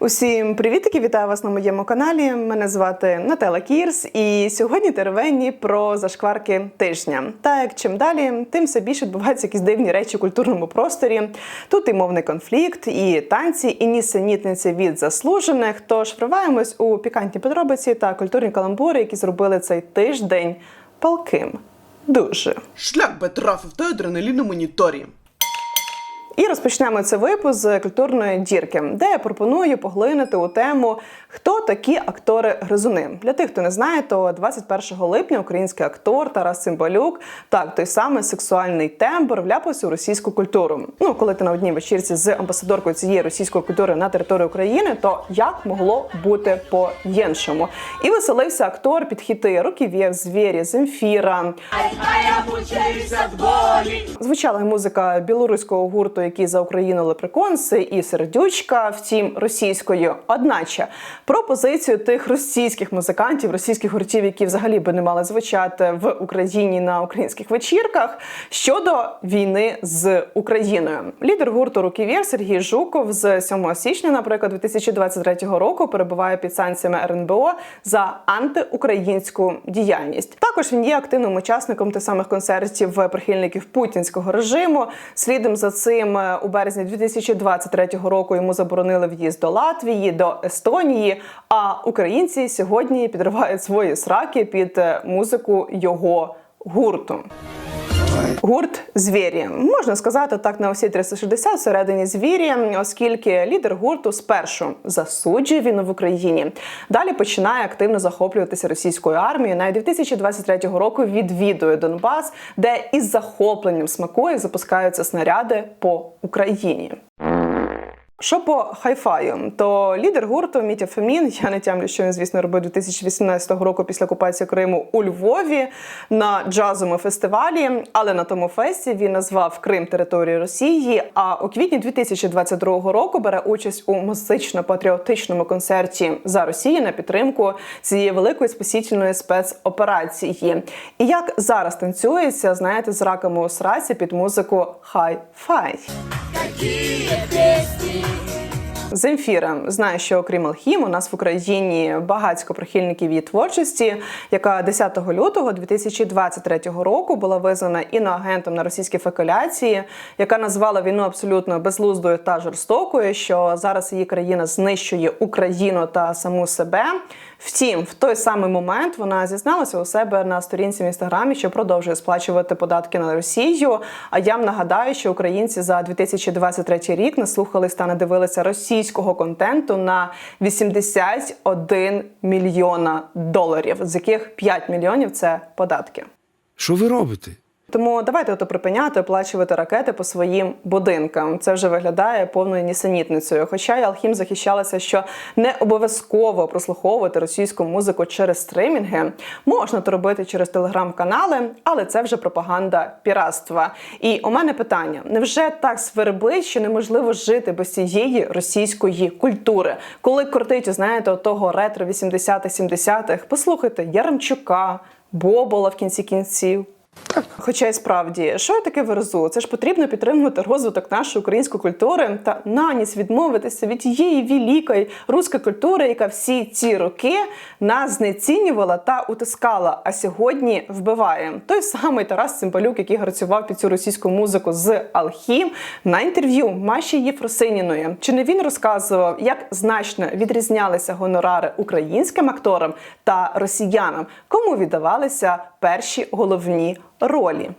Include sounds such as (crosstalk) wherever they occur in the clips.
Усім привітики, вітаю вас на моєму каналі. Мене звати Нателла Кірс, і сьогодні теревені про зашкварки тижня. Та як чим далі, тим все більше відбуваються якісь дивні речі в культурному просторі. Тут і мовний конфлікт, і танці, і нісенітниці від заслужених. Тож вриваємось у пікантні подробиці та культурні каламбури, які зробили цей тиждень палким. Дуже. Шлях би трафив той адреналін у моніторі. І розпочнемо це випуск з культурної дірки, де я пропоную поглинути у тему, хто такі актори-гризуни. Для тих, хто не знає, то 21 липня український актор Тарас Цимбалюк, так той самий сексуальний тембр, вляпався у російську культуру. Ну, коли ти на одній вечірці з амбасадоркою цієї російської культури на території України, то як могло бути по-іншому? І веселився актор під хіти Руків'єв, Звєрі, Земфіра. Звучала музика білоруського гурту, який за Україну лепреконси, і сердючка, втім російською. Одначе про позицію тих російських музикантів, російських гуртів, які взагалі би не мали звучати в Україні на українських вечірках щодо війни з Україною. Лідер гурту Руківєр Сергій Жуков з 7 січня, наприклад, 2023 року перебуває під санкціями РНБО за антиукраїнську діяльність. Також він є активним учасником тих самих концертів прихильників путінського режиму. Слідом за цим е, у березні 2023 року йому заборонили в'їзд до Латвії, до Естонії. А українці сьогодні підривають свої сраки під е, музику його гурту. Гурт звірі можна сказати так на усі 360 всередині звірі, оскільки лідер гурту спершу засуджує війну в Україні. Далі починає активно захоплюватися російською армією. Навіть 2023 року відвідує Донбас, де із захопленням смакує запускаються снаряди по Україні. Що по хайфаю, то лідер гурту Мітя Фемін, я не тямлю, що він, звісно, робив 2018 року після окупації Криму у Львові на джазовому фестивалі. Але на тому фесті він назвав Крим територією Росії. А у квітні 2022 року бере участь у музично-патріотичному концерті за Росію на підтримку цієї великої спасительної спецоперації. І як зараз танцюється, знаєте, з раками у сраці під музику хай-фай. Земфіра знає, що окрім Алхім, у нас в Україні багатько прихильників її творчості, яка 10 лютого 2023 року була визнана іноагентом на російські фекуляції, яка назвала війну абсолютно безлуздою та жорстокою. Що зараз її країна знищує Україну та саму себе. Втім, в той самий момент вона зізналася у себе на сторінці в інстаграмі, що продовжує сплачувати податки на Росію. А я вам нагадаю, що українці за 2023 рік наслухались та надивилися російського контенту на 81 мільйона доларів, з яких 5 мільйонів це податки. Що ви робите? Тому давайте ото припиняти оплачувати ракети по своїм будинкам. Це вже виглядає повною нісенітницею. Хоча і Алхім захищалася, що не обов'язково прослуховувати російську музику через стримінги. Можна то робити через телеграм-канали, але це вже пропаганда піратства. І у мене питання: невже так свербить, що неможливо жити без цієї російської культури? Коли крутить, знаєте, того ретро 80-х, 70-х, послухайте Яремчука, Бобола в кінці кінців. Хоча й справді, що я таке верзу? Це ж потрібно підтримувати розвиток нашої української культури та наніс відмовитися від тієї великої руської культури, яка всі ці роки нас знецінювала та утискала, а сьогодні вбиває. Той самий Тарас Цимбалюк, який гарцював під цю російську музику з Алхім, на інтерв'ю Маші Єфросиніної. Чи не він розказував, як значно відрізнялися гонорари українським акторам та росіянам, кому віддавалися перші головні ролі?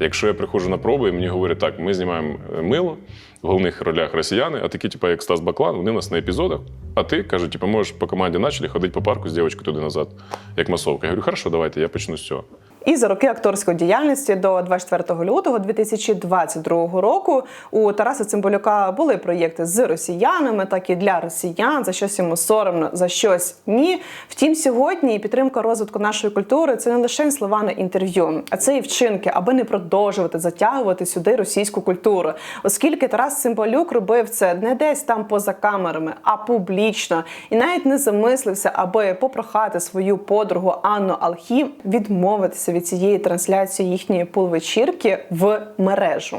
Якщо я приходжу на проби, і мені говорять, так, ми знімаємо е, мило, в головних ролях росіяни, а такі, типу, як Стас Баклан, вони у нас на епізодах. А ти каже, типу, можеш по команді почали ходити по парку з дівчинкою туди назад, як масовка. Я говорю, хорошо, давайте, я почну з цього. І за роки акторської діяльності до 24 лютого 2022 року у Тараса Цимбалюка були проєкти з росіянами, так і для росіян, за щось йому соромно, за щось ні. Втім, сьогодні підтримка розвитку нашої культури це не лише слова на інтерв'ю, а це і вчинки, аби не продовжувати затягувати сюди російську культуру, оскільки Тарас Цимбалюк робив це не десь там поза камерами, а публічно, і навіть не замислився, аби попрохати свою подругу Анну Алхім відмовитися від цієї трансляції їхньої пулвечірки в мережу.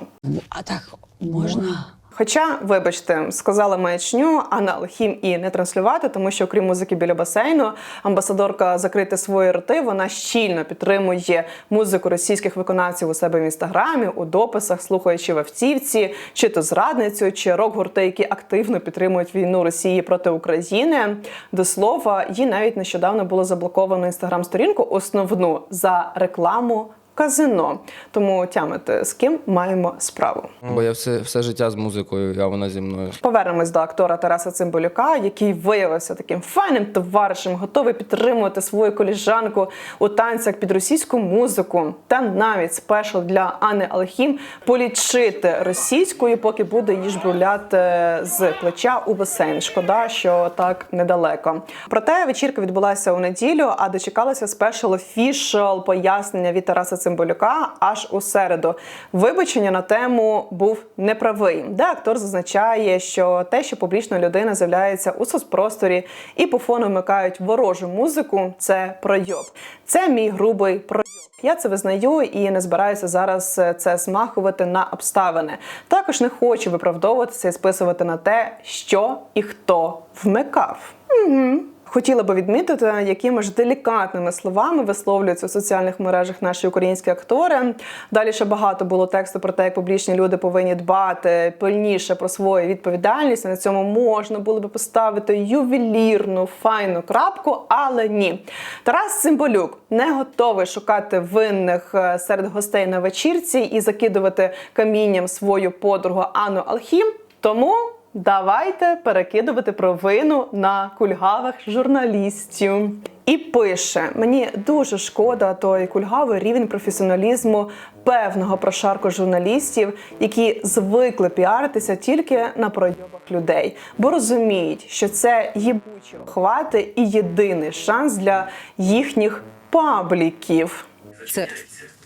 А так можна? Хоча, вибачте, сказала маячню, а на Алхім і не транслювати, тому що окрім музики біля басейну, амбасадорка закрити свої роти. Вона щільно підтримує музику російських виконавців у себе в інстаграмі, у дописах, слухаючи в автівці, чи то зрадницю, чи рок-гурти, які активно підтримують війну Росії проти України. До слова, їй навіть нещодавно було заблоковано інстаграм-сторінку основну за рекламу. Казино, тому тямите, з ким маємо справу. Бо я все, все життя з музикою, а вона зі мною. Повернемось до актора Тараса Цимбалюка, який виявився таким файним товаришем, готовий підтримувати свою коліжанку у танцях під російську музику, та навіть спешл для Анни Алхім полічити російською, поки буде її жбруляти з плеча у басейн. Шкода, що так недалеко. Проте вечірка відбулася у неділю, а дочекалася спешл офішал пояснення від Тараса Цимбалюка аж у середу. Вибачення на тему був неправий, де актор зазначає, що те, що публічна людина з'являється у соцпросторі і по фону вмикають ворожу музику, це пройоб. Це мій грубий пройоб. Я це визнаю і не збираюся зараз е, це змахувати на обставини. Також не хочу виправдовуватися і списувати на те, що і хто вмикав. Угу. Хотіла би відмітити, якими ж делікатними словами висловлюються в соціальних мережах наші українські актори. Далі ще багато було тексту про те, як публічні люди повинні дбати пильніше про свою відповідальність. На цьому можна було би поставити ювелірну файну крапку, але ні. Тарас Цимбалюк не готовий шукати винних е, серед гостей на вечірці і закидувати камінням свою подругу Анну Алхім. Тому давайте перекидувати провину на кульгавих журналістів. І пише: мені дуже шкода той кульгавий рівень професіоналізму певного прошарку журналістів, які звикли піаритися тільки на пройобах людей, бо розуміють, що це їбучі хвати і єдиний шанс для їхніх пабліків. Це,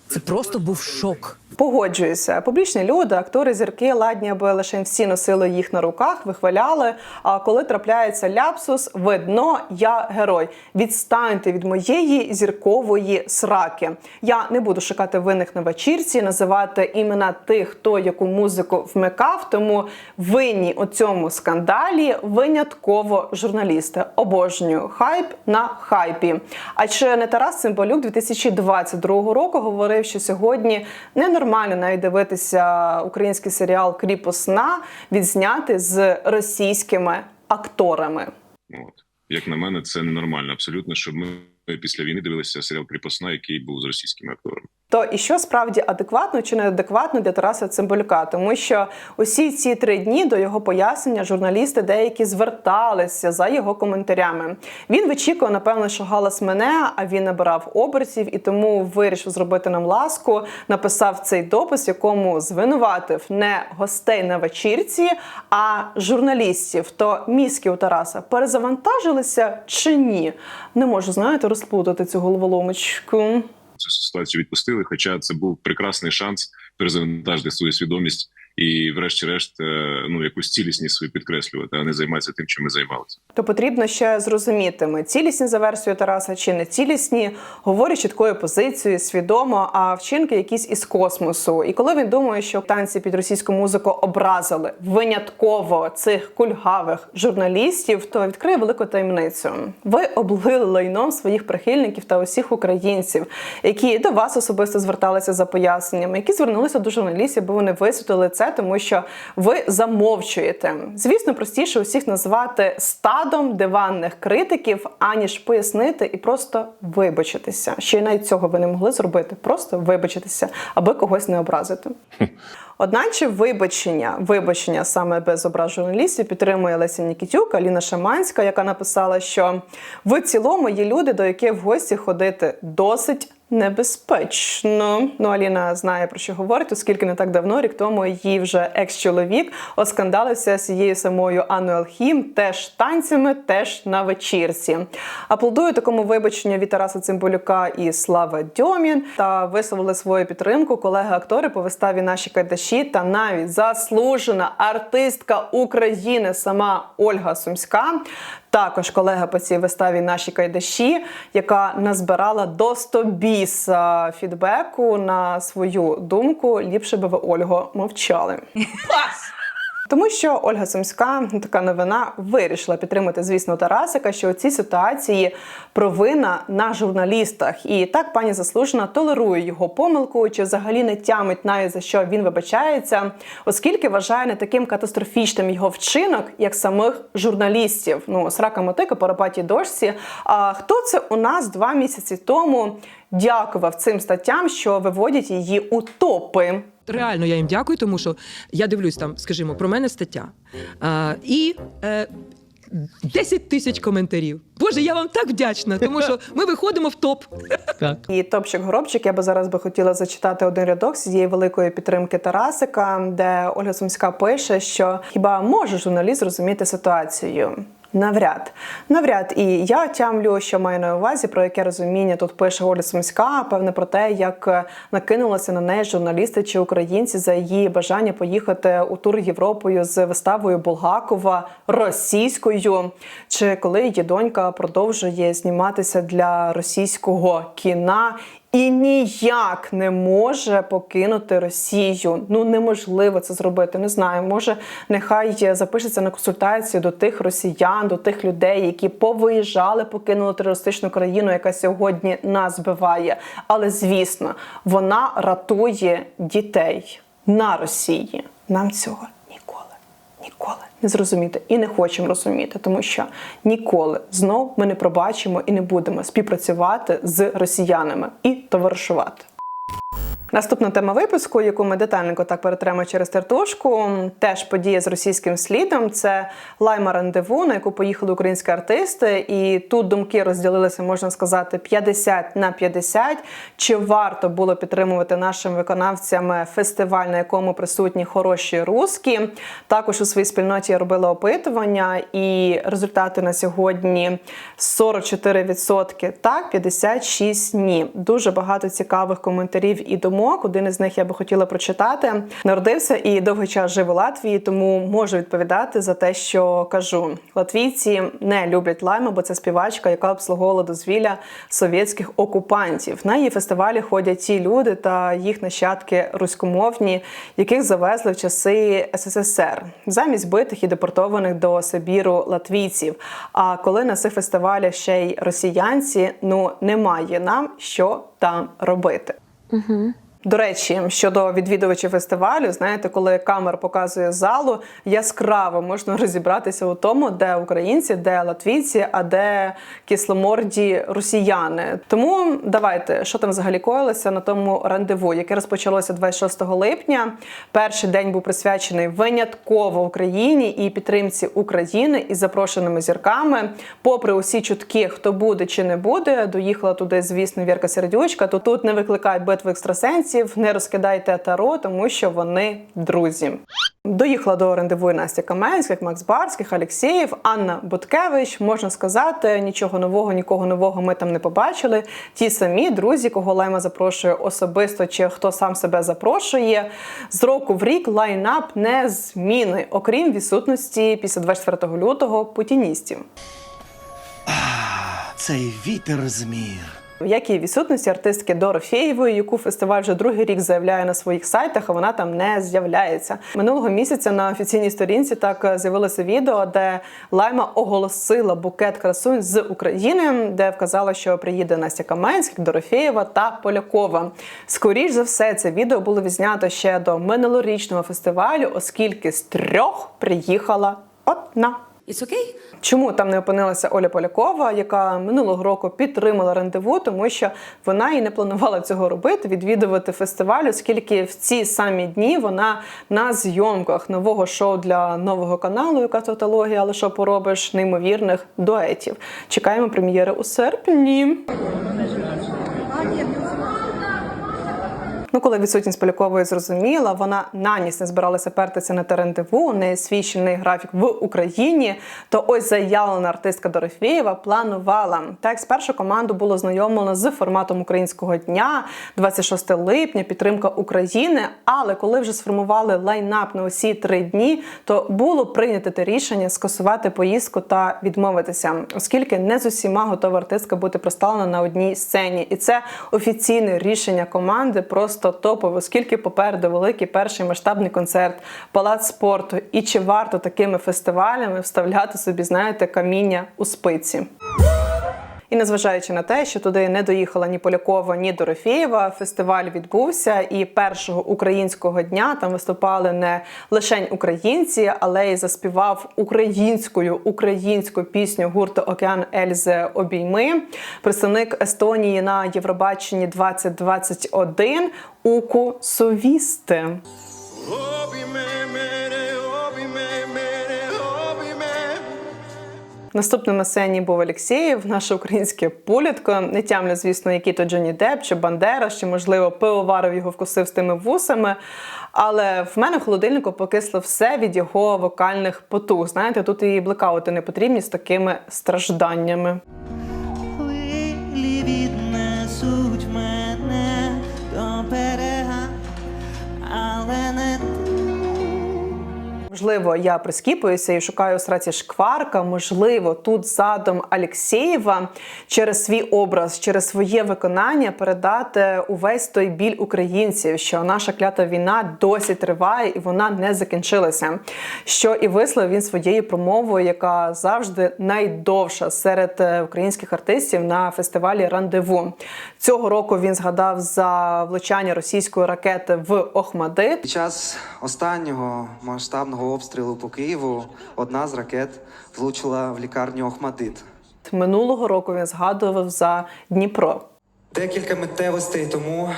це просто був шок. Погоджуюся, публічні люди, актори, зірки ладні, аби лише всі носили їх на руках, вихваляли. А коли трапляється ляпсус, видно, я герой. Відстаньте від моєї зіркової сраки. Я не буду шукати винних на вечірці, називати імена тих, хто яку музику вмикав. Тому винні у цьому скандалі винятково журналісти. Обожнюю хайп на хайпі. А чи не Тарас Цимбалюк 2022 року говорив, що сьогодні ненормально навіть дивитися український серіал Кріпосна відзняти з російськими акторами. От. Як на мене, це ненормально абсолютно, щоб ми після війни дивилися серіал Кріпосна, який був з російськими акторами. То і що справді адекватно чи неадекватно для Тараса Цимбалюка? Тому що усі ці три дні до його пояснення журналісти деякі зверталися за його коментарями. Він вичікував, напевно, що галас мене, а він набирав обертів і тому вирішив зробити нам ласку. Написав цей допис, якому звинуватив не гостей на вечірці, а журналістів. То мізки у Тараса перезавантажилися чи ні? Не можу знаєте розплутати цю головоломочку. Цю ситуацію відпустили, хоча це був прекрасний шанс перезавантажити свою свідомість і, врешті-решт, е, ну якусь цілісність свою підкреслювати, а не займатися тим, чим ми займалися. То потрібно ще зрозуміти, ми цілісні за версією Тараса чи не цілісні, говорять чіткою позицією, свідомо, а вчинки якісь із космосу. І коли він думає, що танці під російську музику образили винятково цих кульгавих журналістів, то відкриє велику таємницю. Ви облили лайном своїх прихильників та усіх українців, які до вас особисто зверталися за поясненнями, які звернулися до журналістів, бо вони висвітлили це, тому що ви замовчуєте. Звісно, простіше усіх назвати стадом диванних критиків, аніж пояснити і просто вибачитися. Ще й навіть цього ви не могли зробити, просто вибачитися, аби когось не образити. Одначе вибачення, вибачення саме без образ журналістів підтримує Леся Нікітюк, Аліна Шаманська, яка написала, що в цілому є люди, до яких в гості ходити досить небезпечно. Ну, Аліна знає про що говорить, оскільки не так давно, рік тому, її вже екс-чоловік оскандалився з цією самою Анною Алхім, теж танцями, теж на вечірці. Аплодую такому вибаченню від Тараса Цимбалюка і Слава Дьомін та висловили свою підтримку колеги-актори по виставі Наші кайдаші та навіть заслужена артистка України, сама Ольга Сумська. Також колега по цій виставі наші кайдаші, яка назбирала до 100 біса фідбеку на свою думку. Ліпше би ви Ольго мовчали. Тому що Ольга Сумська, така новина, вирішила підтримати, звісно, Тарасика, що у цій ситуації провина на журналістах. І так пані заслужена толерує його помилку, чи взагалі не тямить навіть за що він вибачається, оскільки вважає не таким катастрофічним його вчинок, як самих журналістів. Ну, срака мотика по рапатій дошці. А хто це у нас два місяці тому дякував цим статтям, що виводять її у топи? Реально я їм дякую, тому що я дивлюсь там, скажімо, про мене стаття. А, і е, 10 тисяч коментарів. Боже, я вам так вдячна, тому що ми виходимо в топ. І топчик горобчик я би зараз би хотіла зачитати один рядок з цієї великої підтримки Тарасика, де Ольга Сумська пише, що хіба може журналіст зрозуміти ситуацію? Навряд, навряд, і я тямлю, що маю на увазі, про яке розуміння тут пише Оля Сумська. Певне про те, як е, накинулися на неї журналісти чи українці за її бажання поїхати у тур Європою з виставою Булгакова російською. Чи коли її донька продовжує зніматися для російського кіна і ніяк не може покинути Росію. Ну неможливо це зробити. Не знаю. Може, нехай запишеться на консультацію до тих росіян, до тих людей, які повиїжджали, покинули терористичну країну, яка сьогодні нас вбиває. Але звісно, вона ратує дітей на Росії. Нам цього ніколи ніколи не зрозуміти і не хочемо розуміти, тому що ніколи знов ми не пробачимо і не будемо співпрацювати з росіянами і товаришувати. Наступна тема випуску, яку ми детальненько так перетремо через тертушку, теж подія з російським слідом. Це лайма рандеву, на яку поїхали українські артисти, і тут думки розділилися, можна сказати, 50 на 50. Чи варто було підтримувати нашим виконавцям фестиваль, на якому присутні хороші русські? Також у своїй спільноті я робила опитування, і результати на сьогодні 44% так, 56 ні. Дуже багато цікавих коментарів і думок. Один із них я би хотіла прочитати. Народився і довгий час жив у Латвії, тому можу відповідати за те, що кажу. Латвійці не люблять лайма, бо це співачка, яка обслуговувала дозвілля совєтських окупантів. На її фестивалі ходять ті люди та їх нащадки руськомовні, яких завезли в часи СССР замість битих і депортованих до Сибіру латвійців. А коли на цих фестивалях ще й росіянці, ну немає нам що там робити. До речі, щодо відвідувачів фестивалю, знаєте, коли камера показує залу, яскраво можна (laughs) розібратися у тому, де українці, де латвійці, а де кисломорді росіяни. Тому давайте, що там взагалі коїлося на тому рандеву, яке розпочалося 26 липня. Перший день був присвячений винятково Україні і підтримці України із запрошеними зірками. Попри усі чутки, хто буде чи не буде, доїхала туди, звісно, Вірка Сердючка. То тут не викликають битви екстрасенсів, не розкидайте таро, тому що вони друзі. Доїхала до рандеву і Настя Каменських, Макс Барських, Алєксєєв, Анна Буткевич. Можна сказати, нічого нового, нікого нового ми там не побачили. Ті самі друзі, кого Лайма запрошує особисто, чи хто сам себе запрошує. З року в рік лайнап не зміни, окрім відсутності після 24 лютого путіністів. Цей вітер змір. Як і відсутності артистки Дорофєєвої, яку фестиваль вже другий рік заявляє на своїх сайтах, а вона там не з'являється. Минулого місяця на офіційній сторінці так з'явилося відео, де Лайма оголосила букет красунь з України, де вказала, що приїде Настя Каменських, Дорофєєва та Полякова. Скоріш за все, це відео було відзнято ще до минулорічного фестивалю, оскільки з трьох приїхала одна. It's okay? Чому там не опинилася Оля Полякова, яка минулого року підтримала рандеву, тому що вона і не планувала цього робити, відвідувати фестиваль, оскільки в ці самі дні вона на зйомках нового шоу для нового каналу, яка тавтологія, але що поробиш, неймовірних дуетів. Чекаємо прем'єри у серпні. Ну, коли відсутність Полякової зрозуміла, вона на ніс не збиралася пертися на те рандеву, у неї графік в Україні. То ось заявлена артистка Дорофєєва планувала. Так, спершу команду було знайомлено з форматом українського дня, 26 липня, підтримка України. Але коли вже сформували лайнап на усі три дні, то було прийнято те рішення скасувати поїздку та відмовитися, оскільки не з усіма готова артистка бути представлена на одній сцені, і це офіційне рішення команди. Просто просто топовий, оскільки попереду великий перший масштабний концерт, палац спорту. І чи варто такими фестивалями вставляти собі, знаєте, каміння у спиці? І незважаючи на те, що туди не доїхала ні Полякова, ні Дорофєєва, фестиваль відбувся. І першого українського дня там виступали не лише українці, але й заспівав українською українську пісню гурту Океан Ельзе Обійми. Представник Естонії на Євробаченні 2021 Уку Совісте. Наступним на сцені був Алєксєєв, наше українське політко. Не тямлю, звісно, який то Джонні Депп чи Бандера, чи, можливо, пивоваров його вкусив з тими вусами. Але в мене в холодильнику покисло все від його вокальних потуг. Знаєте, тут і блекаути не потрібні з такими стражданнями. Можливо, я прискіпуюся і шукаю сраці шкварка. Можливо, тут задум Алєксєєва через свій образ, через своє виконання передати увесь той біль українців, що наша клята війна досі триває і вона не закінчилася. Що і висловив він своєю промовою, яка завжди найдовша серед е, українських артистів на фестивалі Рандеву. Цього року він згадав за влучання російської ракети в Охмадит. Під час останнього масштабного обстрілу по Києву одна з ракет влучила в лікарню Охмадит. Минулого року він згадував за Дніпро. Декілька миттєвостей тому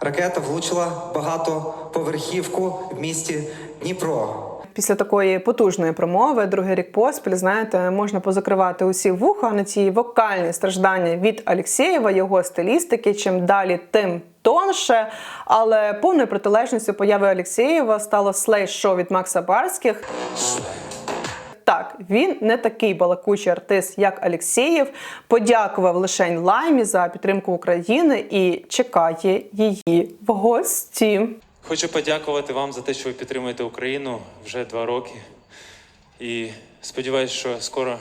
ракета влучила багатоповерхівку в місті Дніпро. Після такої потужної промови, другий рік поспіль, знаєте, можна позакривати усі вуха на ці вокальні страждання від Алєксєєва, його стилістики. Чим далі, тим тонше. Але повною протилежністю появи Алєксєєва стало слей-шоу від Макса Барських. Так, він не такий балакучий артист, як Алєксєєв. Подякував лишень Лаймі за підтримку України і чекає її в гості. Хочу подякувати вам за те, що ви підтримуєте Україну вже два роки. І сподіваюся, що скоро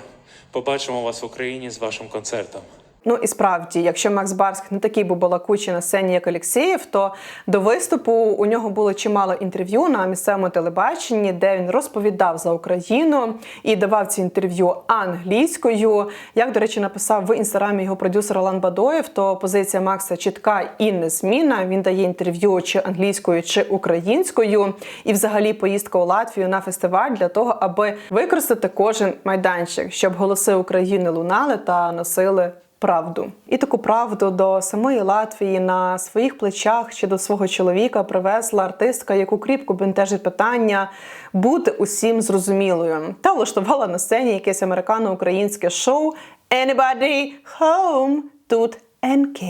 побачимо вас в Україні з вашим концертом. Ну і справді, якщо Макс Барських не такий був балакучий на сцені, як Олексєєв, то до виступу у нього було чимало інтерв'ю на місцевому телебаченні, де він розповідав за Україну і давав ці інтерв'ю англійською. Як, до речі, написав в інстаграмі його продюсер Алан Бадоєв, то позиція Макса чітка і незмінна. Він дає інтерв'ю чи англійською, чи українською. І, взагалі, поїздка у Латвію на фестиваль для того, аби використати кожен майданчик, щоб голоси України лунали та носили правду. І таку правду до самої Латвії на своїх плечах чи до свого чоловіка привезла артистка, яку кріпко бентежить питання бути усім зрозумілою. Та влаштувала на сцені якесь американо-українське шоу Anybody Home тут NK.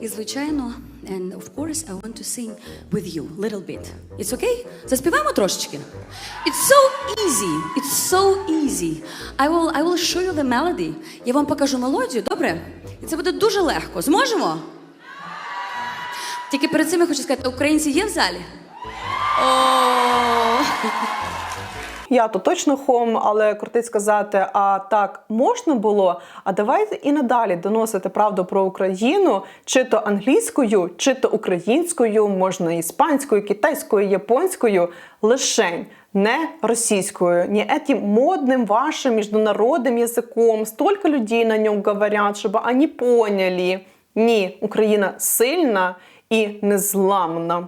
І звичайно, and of course I want to sing with you little bit. It's okay? Заспіваємо трошечки. It's so easy. It's so easy. I will, I will show you the melody. Я вам покажу мелодію, добре? І це буде дуже легко. Зможемо? Тільки перед цим я хочу сказати, українці є в залі? О! Я то точно хом, але крутить сказати, а так можна було. А давайте і надалі доносити правду про Україну, чи то англійською, чи то українською, можна іспанською, китайською, японською, лишень. Не російською, не этим модным вашим международным языком. Столько людей на нем говорят, чтобы они поняли. Ні, Україна сильна і незламна.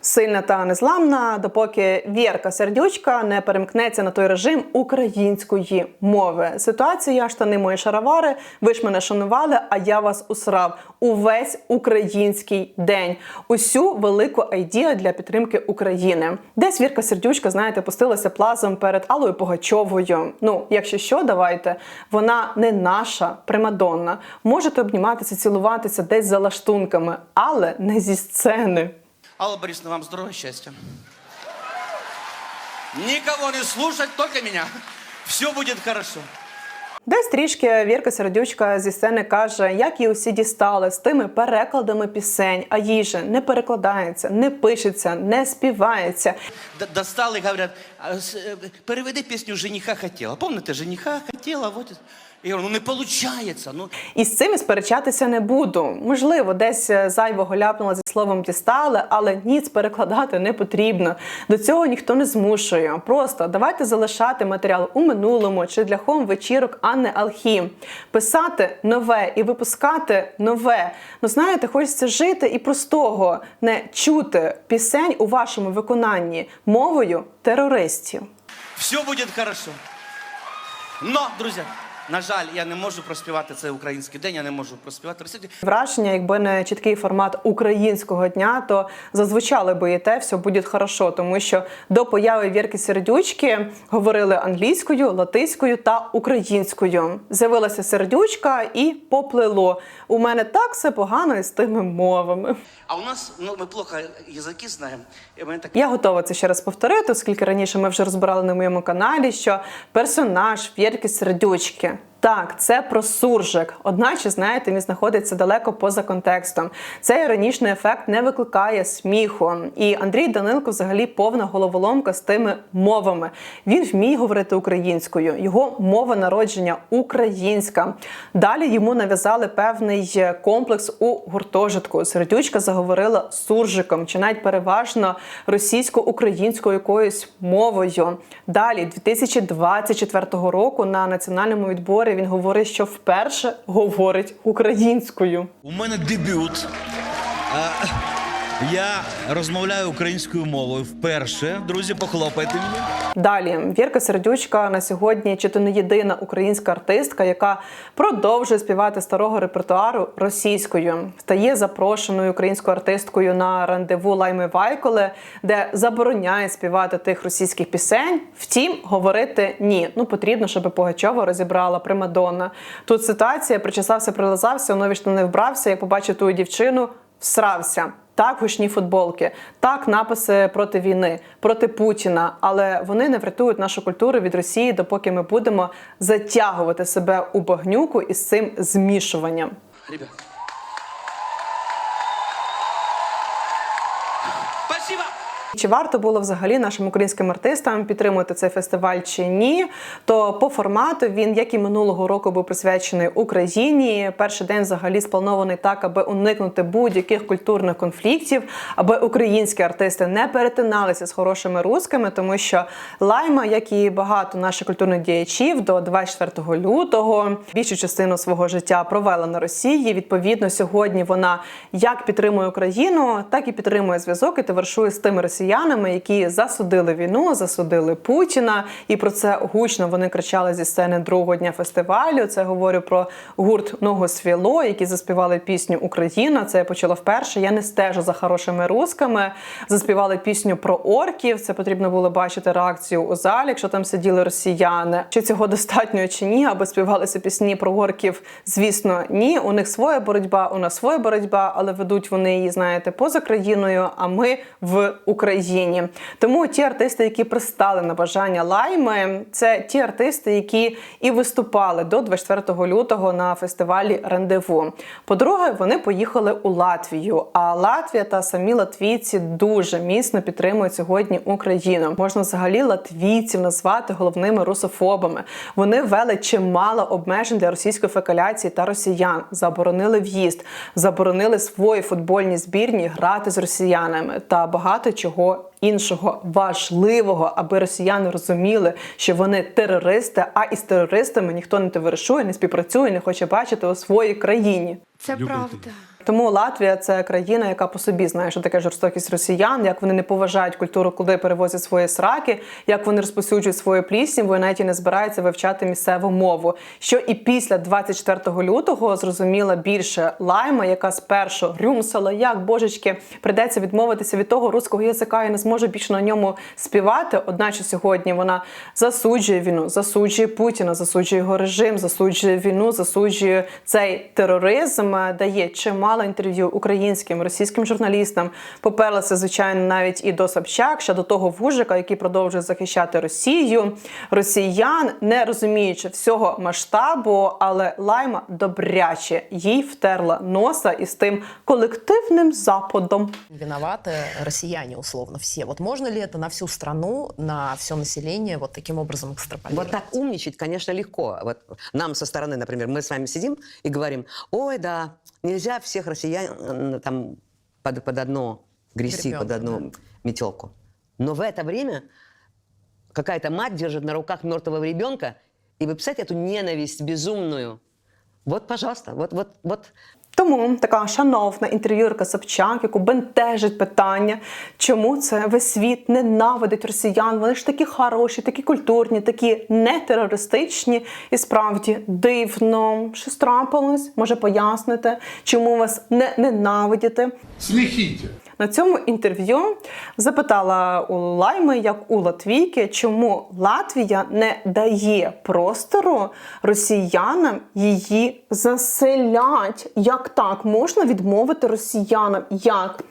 Сильна та незламна, допоки Вірка Сердючка не перемкнеться на той режим української мови. Ситуація штани мої шаровари. Ви ж мене шанували, а я вас усрав увесь український день. Усю велику айдію для підтримки України. Десь Вірка Сердючка, знаєте, пустилася плазом перед Аллою Пугачовою. Ну, якщо що, давайте. Вона не наша примадонна. Можете обніматися, цілуватися десь за лаштунками, але не зі сцени. Алла Борисовна, вам здоровья, счастья. Никого не слушать, только меня. Все будет хорошо. Десь трішки Вірка Сердючка зі сцени каже, як її усі дістали з тими перекладами пісень, а їй же не перекладається, не пишеться, не співається. Д- Достал и говорят, «А, с- э, переведи песню «Жениха хотела». Помните, «Жениха хотела», вот. Я говорю, ну не получается. Ну, І з цим сперечатися не буду. Можливо, десь е, зайвого ляпнула зі словом дістали, але ніц перекладати не потрібно. До цього ніхто не змушує. Просто давайте залишати матеріал у минулому чи для хом вечірок Анни Алхім. Писати нове і випускати нове. Ну знаєте, хочеться жити і простого, не чути пісень у вашому виконанні мовою терористів. все буде хорошо. Но, друзі, на жаль, я не можу проспівати цей український день, я не можу проспівати російський. Враження, якби не чіткий формат українського дня, то зазвучали би і те, все буде хорошо, тому що до появи Вірки Сердючки говорили англійською, латиською та українською. З'явилася сердючка і поплило. У мене так все погано із тими мовами. А у нас, ну, ми плохо язики знаємо. Мене так Я готова це ще раз повторити, оскільки раніше ми вже розбирали на моєму каналі, що персонаж Вірки Сердючки. Пока! Так, це про суржик. Одначе, знаєте, він знаходиться далеко поза контекстом. Цей іронічний ефект не викликає сміху. І Андрій Данилко взагалі повна головоломка з тими мовами. Він вміє говорити українською, його мова народження українська. Далі йому нав'язали певний комплекс у гуртожитку. Сердючка заговорила суржиком, чи навіть переважно російсько-українською якоюсь мовою. Далі, 2024 року, на національному відборі він говорить, що вперше говорить українською. У мене дебют. А, Я розмовляю українською мовою вперше. Друзі, похлопайте мені. Далі Вірка Сердючка на сьогодні чи то не єдина українська артистка, яка продовжує співати старого репертуару російською, стає запрошеною українською артисткою на рандеву Лайми Вайколе, де забороняє співати тих російських пісень. Втім, говорити ні. Ну потрібно, щоб Пугачова розібрала Примадонна. Тут ситуація причесався, прилазався, нові штани вбрався. Як побачив ту дівчину, всрався. Так, гучні футболки, так написи проти війни, проти Путіна, але вони не врятують нашу культуру від Росії, допоки ми будемо затягувати себе у багнюку із цим змішуванням. Ребят. Чи варто було взагалі нашим українським артистам підтримувати цей фестиваль чи ні? То по формату він, як і минулого року, був присвячений Україні. Перший день взагалі спланований так, аби уникнути будь-яких культурних конфліктів, аби українські артисти не перетиналися з хорошими рускими, тому що лайма, як і багато наших культурних діячів, до 24 лютого більшу частину свого життя провела на Росії. Відповідно, сьогодні вона як підтримує Україну, так і підтримує зв'язок і товаришує з тими росіянами, які засудили війну, засудили Путіна. І про це гучно вони кричали зі сцени другого дня фестивалю. Це говорю про гурт Ногу свіло, які заспівали пісню Україна. Це я почула вперше. Я не стежу за хорошими русками. Заспівали пісню про орків. Це потрібно було бачити реакцію у залі, якщо там сиділи росіяни. Чи цього достатньо чи ні, аби співалися пісні про орків? Звісно, ні. У них своя боротьба, у нас своя боротьба, але ведуть вони її, знаєте, поза країною, а ми в Україні. Тому ті артисти, які пристали на бажання лайми, це ті артисти, які і виступали до 24 лютого на фестивалі Рандеву. По-друге, вони поїхали у Латвію. А Латвія та самі латвійці дуже міцно підтримують сьогодні Україну. Можна взагалі латвійців назвати головними русофобами. Вони ввели чимало обмежень для російської фекаляції та росіян, заборонили в'їзд, заборонили свої футбольні збірні грати з росіянами та багато чого іншого важливого, аби росіяни розуміли, що вони терористи, а із терористами ніхто не товаришує, не співпрацює, не хоче бачити у своїй країні. Це правда. Тому Латвія це країна, яка по собі знає, що таке жорстокість росіян, як вони не поважають культуру, коли перевозять свої сраки, як вони розповсюджують свою плісню, бо навіть і не збираються вивчати місцеву мову. Що і після 24 лютого зрозуміла більше лайма, яка спершу рюмсала, як божечки придеться відмовитися від того руського язика і не зможе більше на ньому співати. Одначе сьогодні вона засуджує війну, засуджує Путіна, засуджує його режим, засуджує війну, засуджує цей тероризм, дає чимало давала інтерв'ю українським російським журналістам. Поперлася, звичайно, навіть і до Собчак, ще до того вужика, який продовжує захищати Росію, росіян, не розуміючи всього масштабу, але лайма добряче їй втерла носа із тим колективним западом. Виноваты россияне, условно, все. Вот можно ли это на всю страну, на все население вот таким образом экстраполировать? Вот так умничать, конечно, легко. Вот нам со стороны, например, мы с вами сидим и говорим, ой, да, Нельзя всех россиян м, там под, под одно грести, Гребенку, под одну метелку. Но в это время какая-то мать держит на руках мертвого ребенка, и вы представляете эту ненависть безумную. Вот, пожалуйста, вот, вот, вот Тому така шановна інтерв'юрка Собчак, яку бентежить питання, чому це весь світ ненавидить росіян. Вони ж такі хороші, такі культурні, такі не терористичні. І справді дивно, що страпилось, може пояснити, чому вас не ненавидіти. Сміхіття. На цьому інтерв'ю запитала у Лайми, як у Латвійки, чому Латвія не дає простору росіянам її заселять. Як так можна відмовити росіянам? Як?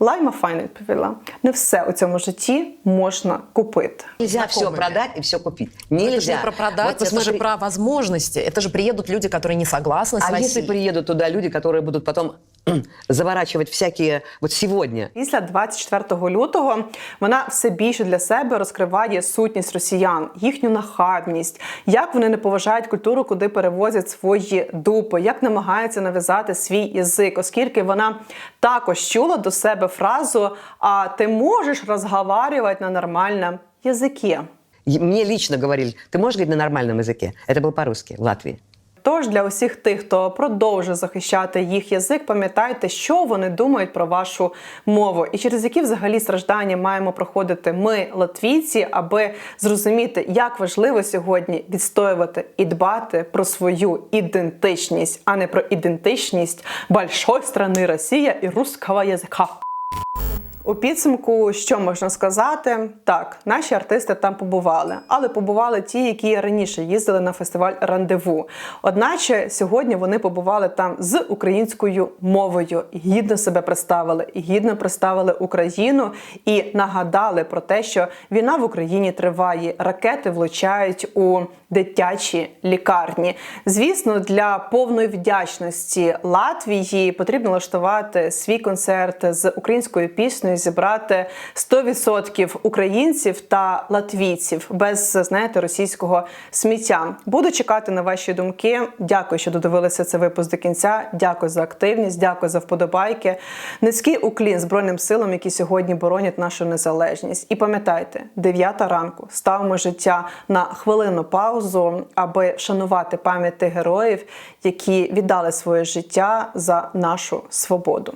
Лайма файно відповіла: не все у цьому житті можна купити. нельзя все Знакомыми. продать и все купить. Ну, Нельзя. Это же не про продать, Вот это же посмотри- про возможности. Это же приедут люди, которые не согласны с А если Россией. приедут туда люди, которые будут потом (clears throat) заворачивать всякие вот сегодня Після 24 лютого вона все більше для себе розкриває сутність росіян, їхню нахабність, як вони не поважають культуру, куди перевозять свої дупи, як намагаються нав'язати свій язик, оскільки вона також чула до себе фразу: А ти можеш розговарювати на нормальному язикі. И Мне лично говорили, ты можешь говорить на нормальном языке? Это было по-русски в Латвии. Тож для усіх тих, хто продовжує захищати їх язик, пам'ятайте, що вони думають про вашу мову, і через які взагалі страждання маємо проходити ми, латвійці, аби зрозуміти, як важливо сьогодні відстоювати і дбати про свою ідентичність, а не про ідентичність большої страни Росія і русского язика. У підсумку, що можна сказати, так, наші артисти там побували, але побували ті, які раніше їздили на фестиваль рандеву. Одначе сьогодні вони побували там з українською мовою, гідно себе представили, гідно представили Україну і нагадали про те, що війна в Україні триває, ракети влучають у дитячі лікарні. Звісно, для повної вдячності Латвії потрібно влаштувати свій концерт з українською піснею, зібрати 100% українців та латвійців без знаєте російського сміття. Буду чекати на ваші думки. Дякую, що додивилися цей випуск до кінця. Дякую за активність, дякую за вподобайки. Низький уклін збройним силам, які сьогодні боронять нашу незалежність. І пам'ятайте, 9 ранку ставимо життя на хвилину паузу, аби вшанувати пам'ять тих героїв, які віддали своє життя за нашу свободу.